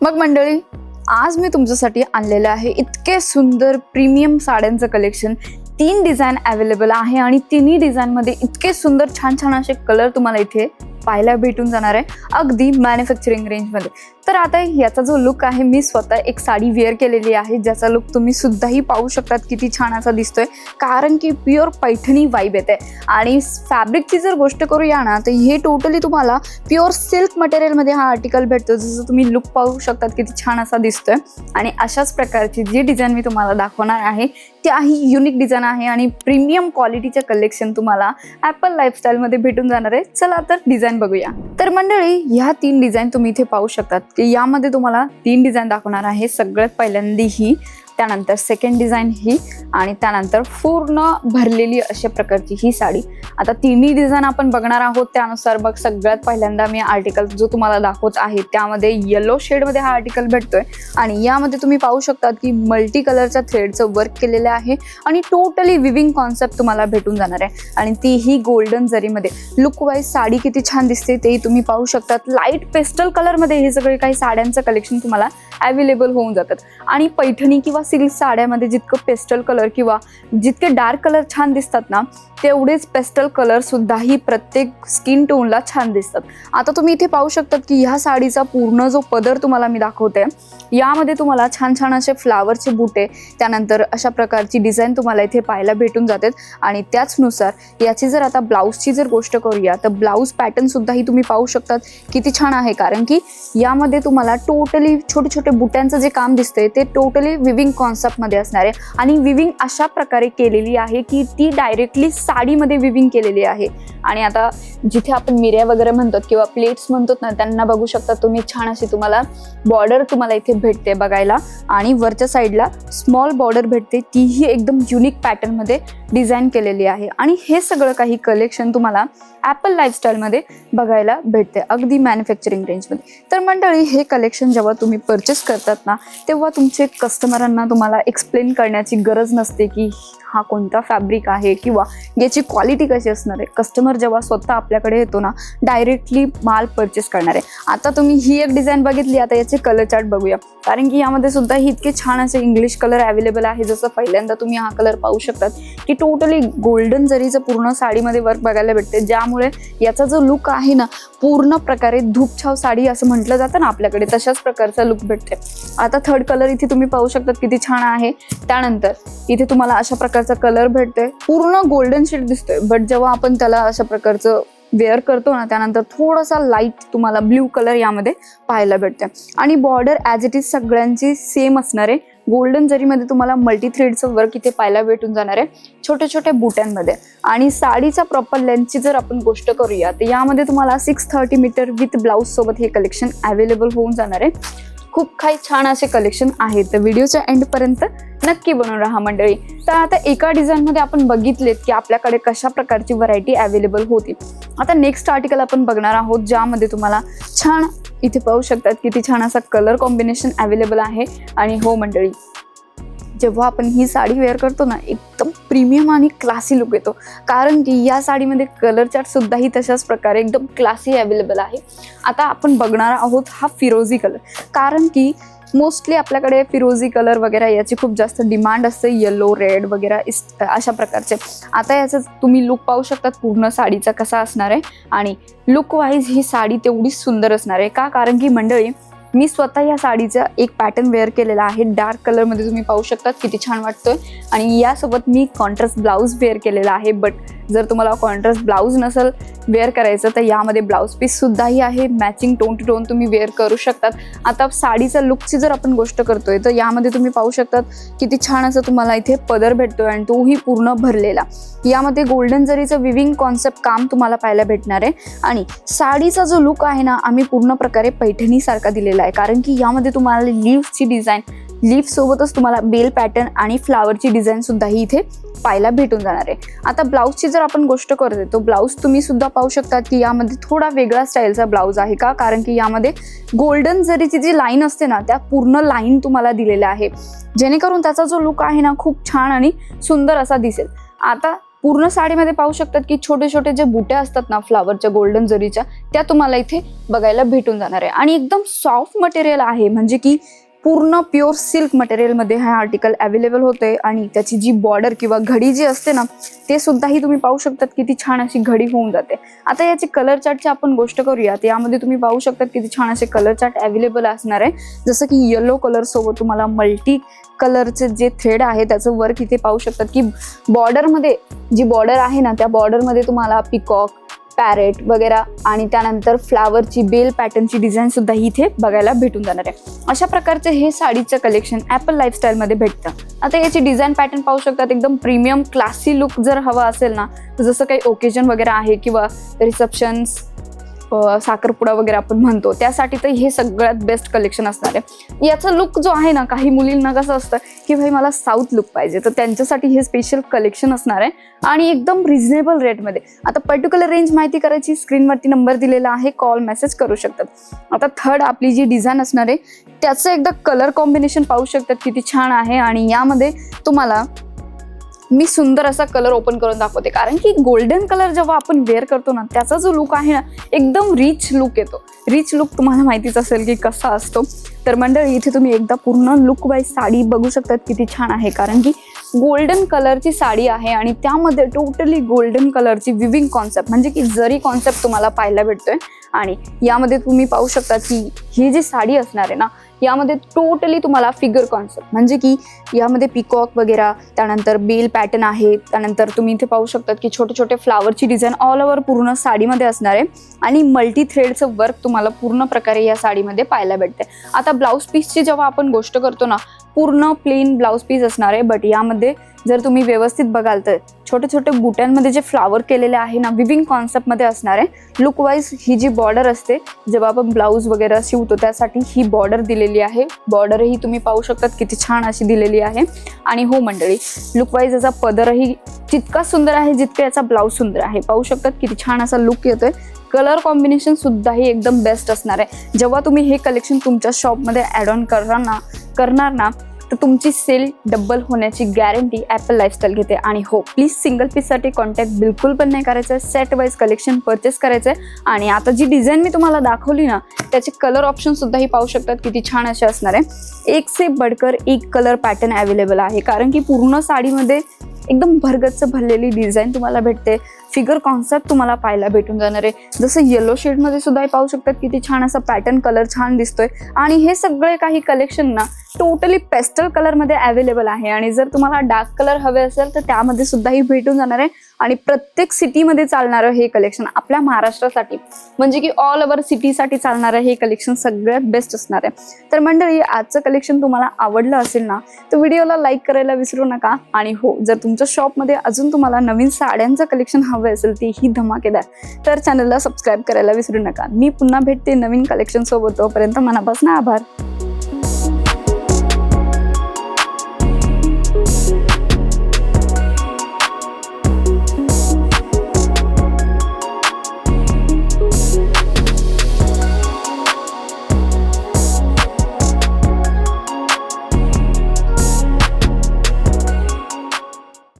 मग मंडळी आज मी तुमच्यासाठी आणलेलं आहे इतके सुंदर प्रीमियम साड्यांचं कलेक्शन तीन डिझाईन अवेलेबल आहे आणि तिन्ही डिझाईनमध्ये इतके सुंदर छान छान असे कलर तुम्हाला इथे पाहायला भेटून जाणार आहे अगदी मॅन्युफॅक्चरिंग रेंजमध्ये तर आता याचा जो लुक आहे मी स्वतः एक साडी वेअर केलेली आहे. ज्याचा लुक तुम्ही सुद्धाही पाहू शकतात किती छान असा दिसतोय. कारण की प्युअर पैठणी वाईब येते. आणि फॅब्रिकची जर गोष्ट करूया ना तर हे टोटली तुम्हाला प्युअर सिल्क मटेरियलमध्ये हा आर्टिकल भेटतो. जसं तुम्ही लुक पाहू शकतात किती छान असा दिसतोय. आणि अशाच प्रकारची जी डिझाईन मी तुम्हाला दाखवणार आहे त्याही युनिक डिझाईन आहे. आणि प्रीमियम क्वालिटीचं कलेक्शन तुम्हाला ॲपल लाईफस्टाईलमध्ये भेटून जाणार आहे. चला तर डिझाईन बघूया. तर मंडळी ह्या तीन डिझाईन तुम्ही इथे पाहू शकतात की यामध्ये तुम्हाला तीन डिझाईन दाखवणार आहे. सगळ्यात पहिल्यांदी ही त्यानंतर सेकंड डिझाईन ही आणि त्यानंतर पूर्ण भरलेली अशा प्रकारची ही साडी. आता तिन्ही डिझाईन आपण बघणार आहोत. त्यानुसार बघ सगळ्यात पहिल्यांदा मी आर्टिकल जो तुम्हाला दाखवत आहे त्यामध्ये येलो शेडमध्ये हा आर्टिकल भेटतोय. आणि यामध्ये तुम्ही पाहू शकतात की मल्टी कलरच्या थ्रेडचं वर्क केलेलं आहे आणि टोटली विविंग कॉन्सेप्ट तुम्हाला भेटून जाणार आहे. आणि तीही गोल्डन जरीमध्ये. लुक वाईज साडी किती छान दिसते तेही तुम्ही पाहू शकतात. लाइट पेस्टल कलरमध्ये हे सगळे काही साड्यांचं कलेक्शन तुम्हाला अवेलेबल होऊन जातात. आणि पैठणी किंवा सिल्क साड्यामध्ये जितकं पेस्टल कलर किंवा जितके डार्क कलर छान दिसतात ना तेवढेच पेस्टल कलर सुद्धाही प्रत्येक स्किन टोनला छान दिसतात. आता तुम्ही इथे पाहू शकतात की ह्या साडीचा पूर्ण जो पदर तुम्हाला मी दाखवते यामध्ये तुम्हाला छान छान असे फ्लावरचे बुटे त्यानंतर अशा प्रकारची डिझाईन तुम्हाला इथे पाहायला भेटून जातात आणि त्याचनुसार याची जर आता ब्लाऊजची जर गोष्ट करूया तर ब्लाऊज पॅटर्न सुद्धाही तुम्ही पाहू शकतात. किती छान आहे कारण की यामध्ये तुम्हाला टोटली छोटे छोटे बुट्यांचं जे काम दिसतंय ते टोटली विविंग कॉन्सेप्टमध्ये असणार आहे. आणि विविंग अशा प्रकारे केलेली आहे की ती डायरेक्टली साडीमध्ये विविंग केलेली आहे. आणि आता जिथे आपण मिऱ्या वगैरे म्हणतो किंवा प्लेट्स म्हणतो ना त्यांना बघू शकता तुम्ही छान अशी तुम्हाला बॉर्डर तुम्हाला इथे भेटते बघायला. आणि वरच्या साईडला स्मॉल बॉर्डर भेटते. तीही एकदम युनिक पॅटर्नमध्ये डिझाईन केलेली आहे. आणि हे सगळं काही कलेक्शन तुम्हाला ॲपल लाईफस्टाईलमध्ये बघायला भेटते. अगदी मॅन्युफॅक्चरिंग रेंजमध्ये तर मंडळी हे कलेक्शन जेव्हा तुम्ही परचेस करतात ना तेव्हा तुमचे कस्टमरांना तुम्हाला एक्सप्लेन करण्याची गरज नसते की हा कोणता फॅब्रिक आहे किंवा याची क्वालिटी कशी असणार आहे. कस्टमर जेव्हा स्वतः आपल्याकडे येतो ना डायरेक्टली माल परचेस करणार आहे. आता तुम्ही ही एक डिझाईन बघितली आता याचे कलर चार्ट बघूया. कारण की यामध्ये सुद्धा ही इतके छान असे इंग्लिश कलर अवेलेबल आहे जसं पहिल्यांदा तुम्ही हा कलर पाहू शकतात की टोटली गोल्डन जरीचं पूर्ण साडीमध्ये वर्क बघायला भेटते ज्यामुळे याचा जो लुक आहे ना पूर्ण प्रकारे धूपछाव साडी असं म्हटलं जातं ना आपल्याकडे तशाच प्रकारचा लुक भेटते. आता थर्ड कलर इथे तुम्ही पाहू शकतात किती छान आहे. त्यानंतर इथे तुम्हाला अशा प्रकारचा कलर भेटतोय. पूर्ण गोल्डन शेड दिसतोय. बट जेव्हा आपण त्याला अशा प्रकारचं वेअर करतो ना त्यानंतर थोडासा लाइट तुम्हाला ब्ल्यू कलर यामध्ये पाहायला भेटते आणि बॉर्डर ॲज इट इज सगळ्यांची सेम असणार आहे. गोल्डन जरीमध्ये तुम्हाला मल्टी थ्रेडचं वर्क इथे पाहायला भेटून जाणार आहे. छोट्या छोट्या बुट्यांमध्ये. आणि साडीचा प्रॉपर लेंथची जर आपण गोष्ट करूया तर यामध्ये तुम्हाला six thirty metre with blouse सोबत हे कलेक्शन अवेलेबल होऊन जाणार आहे. खूप काही छान असे कलेक्शन आहेत. तर व्हिडिओच्या एंडपर्यंत नक्की बनवून राहा मंडळी. तर आता एका डिझाईनमध्ये आपण बघितलेत की आपल्याकडे कशा प्रकारची व्हरायटी अवेलेबल होती. आता नेक्स्ट आर्टिकल आपण बघणार आहोत ज्यामध्ये तुम्हाला छान इथे पाहू शकतात किती छान असा कलर कॉम्बिनेशन अवेलेबल आहे. आणि हो मंडळी जेव्हा आपण ही साडी वेअर करतो ना एकदम प्रीमियम आणि क्लासी लुक येतो. कारण की या साडीमध्ये कलर चार्ट सुद्धाही तशाच प्रकारे एकदम क्लासी अवेलेबल आहे. आता आपण बघणार आहोत हा फिरोजी कलर कारण की मोस्टली आपल्याकडे फिरोजी कलर वगैरे याची खूप जास्त डिमांड असते. येलो रेड वगैरे इस अशा प्रकारचे. आता याचं तुम्ही लुक पाहू शकतात. पूर्ण साडीचा कसा असणार आहे. आणि लुक वाईज ही साडी तेवढीच सुंदर असणार आहे. का? कारण की मंडळी मी स्वतः या साडीचा एक पॅटर्न वेअर केलेला आहे. डार्क कलरमध्ये तुम्ही पाहू शकतात किती छान वाटतोय. आणि यासोबत मी कॉन्ट्रास्ट ब्लाऊज वेअर केलेला आहे बट जर तुम्हाला कॉन्ट्रास्ट ब्लाऊज नसेल वेअर करायचं तर यामध्ये ब्लाऊज पीस सुद्धाही आहे. मॅचिंग टोन टू टोन तुम्ही वेअर करू शकतात. आता साडीचा लुकची जर आपण गोष्ट करतोय तर यामध्ये तुम्ही पाहू शकतात किती छान असं तुम्हाला इथे पदर भेटतोय आणि तोही पूर्ण भरलेला. यामध्ये गोल्डन जरीचं विविंग कॉन्सेप्ट काम तुम्हाला पाहायला भेटणार आहे. आणि साडीचा जो लुक आहे ना आम्ही पूर्ण प्रकारे पैठणीसारखा दिलेला आहे. कारण की यामध्ये तुम्हाला लिव्हची डिझाईन लीफ सोबतच तुम्हाला बेल पॅटर्न आणि फ्लावरची डिझाईन सुद्धा ही इथे पाहायला भेटून जाणार आहे. आता ब्लाऊजची जर आपण गोष्ट करते तो ब्लाऊज तुम्ही सुद्धा पाहू शकता की यामध्ये थोडा वेगळा स्टाईलचा ब्लाऊज आहे का? कारण की यामध्ये गोल्डन जरीची जी लाईन असते ना त्या पूर्ण लाईन तुम्हाला दिलेल्या आहे. जेणेकरून त्याचा जो लुक आहे ना खूप छान आणि सुंदर असा दिसेल. आता पूर्ण साडीमध्ये पाहू शकतात की छोटे छोटे जे बुट्या असतात ना फ्लावरच्या गोल्डन जरीच्या त्या तुम्हाला इथे बघायला भेटून जाणार आहे. आणि एकदम सॉफ्ट मटेरियल आहे म्हणजे की पूर्ण प्युअर सिल्क मटेरियलमध्ये हे आर्टिकल अवेलेबल होते आणि त्याची जी बॉर्डर किंवा घडी जी असते ना ते सुद्धाही तुम्ही पाहू शकतात किती छान अशी घडी होऊन जाते. आता याचे कलर चार्टची आपण गोष्ट करूयात यामध्ये तुम्ही पाहू शकतात किती छान असे कलर चार्ट अवेलेबल असणार आहे. जसं की येलो कलर सोबत तुम्हाला मल्टी कलरचे जे थ्रेड आहे त्याचं वर्क इथे पाहू शकतात की बॉर्डरमध्ये जी बॉर्डर आहे ना त्या बॉर्डरमध्ये तुम्हाला पिकॉक पॅरेट वगैरे आणि त्यानंतर फ्लावरची बेल पॅटर्नची डिझाईन सुद्धा इथे बघायला भेटून जाणार आहे. अशा प्रकारचे हे साडीचं कलेक्शन ॲपल लाईफस्टाईलमध्ये भेटतं. आता याची डिझाईन पॅटर्न पाहू शकतात एकदम प्रीमियम क्लासी लुक जर हवा असेल ना तर जसं काही ओकेजन वगैरे आहे किंवा रिसेप्शन्स साखरपुडा वगैरे आपण म्हणतो त्यासाठी तर हे सगळ्यात बेस्ट कलेक्शन असणार आहे. याचा लुक जो आहे ना काही मुलींना कसं असतं की भाई मला साऊथ लुक पाहिजे. तर त्यांच्यासाठी हे स्पेशल कलेक्शन असणार आहे. आणि एकदम रिझनेबल रेटमध्ये आता पर्टिक्युलर रेंज माहिती करायची स्क्रीनवरती नंबर दिलेला आहे कॉल मेसेज करू शकतात. आता थर्ड आपली जी डिझाईन असणार आहे त्याचं एकदा कलर कॉम्बिनेशन पाहू शकतात किती छान आहे. आणि यामध्ये तुम्हाला मी सुंदर असा कलर ओपन करून दाखवते. कारण की गोल्डन कलर जेव्हा आपण वेअर करतो ना त्याचा जो लुक आहे ना एकदम रिच लुक येतो. रिच लुक तुम्हाला माहितीच असेल की कसा असतो. तर मंडळी इथे तुम्ही एकदा पूर्ण लुक वाईज साडी बघू शकतात किती छान आहे. कारण की गोल्डन कलरची साडी आहे आणि त्यामध्ये टोटली गोल्डन कलरची विविंग कॉन्सेप्ट म्हणजे की जरी कॉन्सेप्ट तुम्हाला पाहायला भेटतोय आणि यामध्ये तुम्ही पाहू शकता की ही जी साडी असणार आहे ना यामध्ये टोटली तुम्हाला फिगर कॉन्सेप्ट म्हणजे की यामध्ये पिकॉक वगैरे त्यानंतर बेल पॅटर्न आहे त्यानंतर तुम्ही इथे पाहू शकतात की छोटे छोटे फ्लावरची डिझाईन ऑल ओव्हर पूर्ण साडीमध्ये असणार आहे आणि मल्टी थ्रेडचं वर्क तुम्हाला पूर्ण प्रकारे या साडीमध्ये पाहायला भेटते आता ब्लाऊज पीसची जेव्हा आपण गोष्ट करतो ना पूर्ण प्लेन ब्लाऊज पीस असणार आहे बट यामध्ये जर तुम्ही व्यवस्थित बघाल तर छोटे छोटे बुट्यांमध्ये जे फ्लावर केलेले आहे ना विविंग कॉन्सेप्टमध्ये असणार आहे. लुकवाईज ही जी बॉर्डर असते जेव्हा आपण ब्लाऊज वगैरे शिवतो त्यासाठी ही बॉर्डर दिलेली आहे. बॉर्डरही तुम्ही पाहू शकतात किती छान अशी दिलेली आहे. आणि हो मंडळी लुकवाईज याचा पदरही जितका सुंदर आहे जितका याचा ब्लाऊज सुंदर आहे. पाहू शकतात किती छान असा लुक येतोय. कलर कॉम्बिनेशन सुद्धाही एकदम बेस्ट असणार आहे. जेव्हा तुम्ही हे कलेक्शन तुमच्या शॉपमध्ये ॲड ऑन करणार ना करणार ना तर तुमची सेल डबल होण्याची गॅरंटी ॲपल लाईफस्टाईल घेते. आणि हो प्लीज सिंगल पीससाठी कॉन्टॅक्ट बिलकुल पण नाही करायचं. आहे सेट वाईज कलेक्शन परचेस करायचं आहे आणि आता जी डिझाईन मी तुम्हाला दाखवली ना त्याचे कलर ऑप्शनसुद्धाही पाहू शकतात. किती छान असे असणार आहे. एक से बडकर एक कलर पॅटर्न अवेलेबल आहे. कारण की पूर्ण साडीमध्ये एकदम भरगच्च भरलेली डिझाईन तुम्हाला भेटते. फिगर कॉन्सेप्ट तुम्हाला पाहायला भेटून जाणार आहे. जसं येलो शेडमध्ये सुद्धा पाहू शकतात किती छान असा पॅटर्न कलर छान दिसतोय. आणि हे सगळे काही कलेक्शन ना टोटली पेस्टल कलरमध्ये अवेलेबल आहे. आणि जर तुम्हाला डार्क कलर हवे असेल तर त्यामध्ये सुद्धाही भेटून जाणार आहे. आणि प्रत्येक सिटीमध्ये चालणारं हे कलेक्शन आपल्या महाराष्ट्रासाठी. म्हणजे की ऑल ओव्हर सिटीसाठी चालणारं हे कलेक्शन सगळ्यात बेस्ट असणार आहे. तर मंडळी आजचं कलेक्शन तुम्हाला आवडलं असेल ना तर व्हिडिओला लाईक करायला विसरू नका. आणि हो जर तुमच्या शॉपमध्ये अजून तुम्हाला नवीन साड्यांचं कलेक्शन हवं हवे असेल तीही धमाकेदार तर चॅनलला सबस्क्राईब करायला विसरू नका. मी पुन्हा भेटते नवीन कलेक्शन सोबत. तोपर्यंत मनापासून आभार.